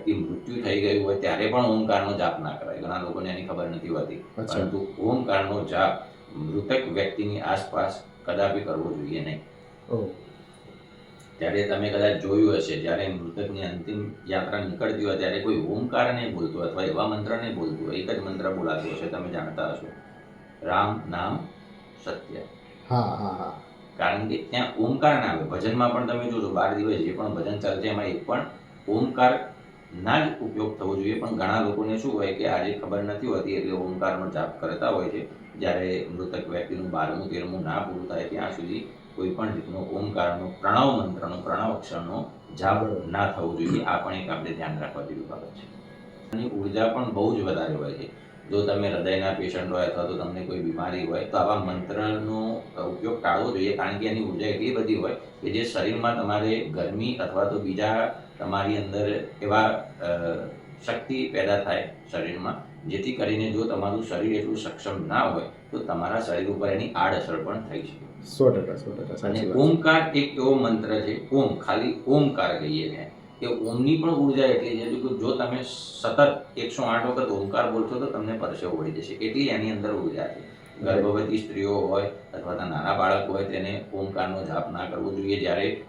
વ્યક્તિ મૃત્યુ થઈ ગયું હોય ત્યારે પણ ઓમકારનો જાપ ના કરાય. ઘણા લોકોને એની ખબર નથી હોતી. પરંતુ ઓમકારનો જાપ મૃતક વ્યક્તિની આસપાસ કદાપી કરવો જોઈએ નહીં. ત્યારે તમે કદાચ જોયું હશે જ્યારે મૃતકની અંતિમ યાત્રા નીકળતી હોય ત્યારે કોઈ ઓમકાર નહીં બોલતું અથવા એવા મંત્ર નહીં બોલતું એક જ મંત્ર બોલાતું હશે તમે જાણતા હશો. રામ નામ સત્ય. હા હા હા. કારણ કે ત્યાં ઓમકાર ના આવે. ભજનમાં પણ તમે જોજો બાર દિવસ જે પણ ભજન ચાલશે એમાં એક પણ ઓમકાર ના જ ઉપયોગ થવો જોઈએ. પણ ઘણા લોકોને શું હોય કે આજે ખબર નથી હોતી એટલે ઓમકારનો જાપ કરતા હોય છે. જ્યારે મૃતક વ્યક્તિનું બારમું, તેરમું ના પૂરું થાય ત્યાં સુધી કોઈ પણ રીતનો ઓમકારનો પ્રણવ, મંત્રનો પ્રણવ, અક્ષરનો જાપ ના થવો જોઈએ. આ પણ એક આપણે ધ્યાન રાખવા જેવી બાબત છે. અને ઊર્જા પણ બહુ જ વધારે હોય છે. જો તમે હૃદયના પેશન્ટ હોય અથવા તો તમને કોઈ બીમારી હોય તો આવા મંત્રનો ઉપયોગ ટાળવો જોઈએ. કારણ કે એની ઊર્જા એટલી બધી હોય કે જે શરીરમાં તમારે ગરમી અથવા તો બીજા તમારી અંદર એવા શક્તિ પેદા થાય શરીરમાં જેથી કરીને જો તમારું શરીર એટલું સક્ષમ ના હોય તો તમારા શરીર ઉપર એની આડઅસર પણ થઈ શકે. સો ટકા સો ટકા અને ઓમકાર એક એવો મંત્ર છે ઓમ ખાલી ઓમકાર કહીએ ને કે ઓમની પણ ઊર્જા એટલી છે કે જો તમે સતત એકસો આઠ વખત ઓમકાર બોલશો તો તમને પરસેવો વળી જશે. એટલી એની અંદર ઊર્જા છે. ગર્ભવતી સ્ત્રીઓ હોય અથવા નાના બાળક હોય તેને ઓમકારનો જાપ ના કરવો જોઈએ. જ્યારે